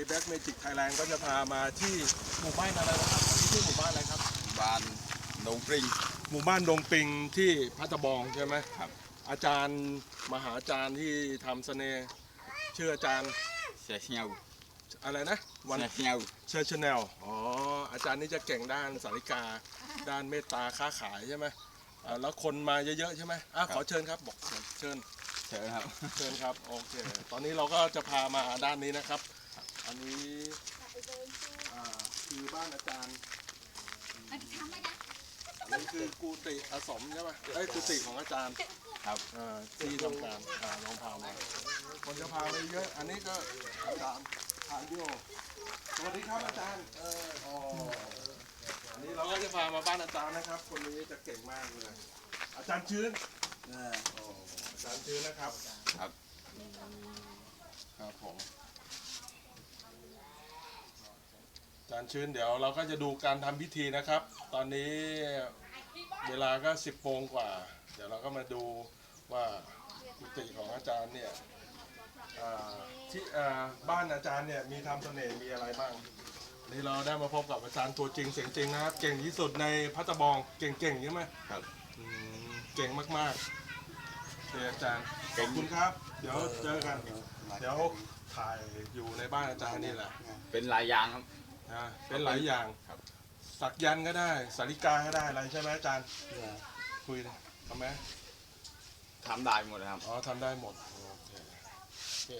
A Back Magic Thailand ก็จะพามาที่หมู่บ้านอะไรนะครับอันนี้ชื่อหมู่บ้านอะไรครับ บ้านดงปริง หมู่บ้านดงปิงที่พัทบองใช่ไหมครับ อาจารย์มหาอาจารย์ที่ทำเสน่ห์ชื่ออาจารย์เสียเงาอะไรนะวันเสียเงาเชอร์ชแนลอ๋ออาจารย์นี่จะเก่งด้านสาริกาด้านเมตตาค้าขายใช่ไหมอ่าแล้วคนมาเยอะๆใช่ไหมอะขอเชิญครับบอกเชิญ เชิญครับ เชิญครับ โอเค ตอนนี้เราก็จะพามาด้านนี้นะครับ อันนี้อ่าคือบ้านอาจารย์อันนี้คือกูติอาสมใช่ไหมไอ้ยกุฏิของอาจารย์ครับ อ่าที่ทำการอ่าลองพามาคนจะพาไปเยอะ อันนี้ก็อาจารย์ทานโยสวัสดีครับอาจารย์เอออ๋ออันนี้เราก็จะพามาบ้านอาจารย์นะครับ คนนี้จะเก่งมากเลย อาจารย์ชื้นอ๋ออาจารย์ชื้นนะครับ ครับครับผมอา จารย์ชื้นเดี๋ยวเราก็จะดูการทำพิธีนะครับ ตอนนี้เวลาก็สิบโมงกว่า เดี๋ยวเราก็มาดูว่ากุฏิของอาจารย์เนี่ยอ่าที่อ่าบ้านอาจารย์เนี่ยมีทำเสน่ห์มีอะไรบ้างนี่เราได้มาพบกับอาจารย์ตัวจริงเสียงจริงนะครับ เก่งที่สุดในพัตบองเก่งๆใช่ไหม ครับ อืมเก่งมากๆเดี๋ยวอาจารย์ ขอบคุณครับ เดี๋ยวเจอกัน เดี๋ยวถ่ายอยู่ในบ้านอาจารย์นี่แหละ เป็นหลายอย่างครับ นะเป็นหลายอย่างครับ สักยันต์ก็ได้สาริกาก็ได้อะไรใช่ไหมอาจารย์คุยเลยทำไหมทำได้หมดเลยครับ อ๋อทำได้หมดโอเคโอเค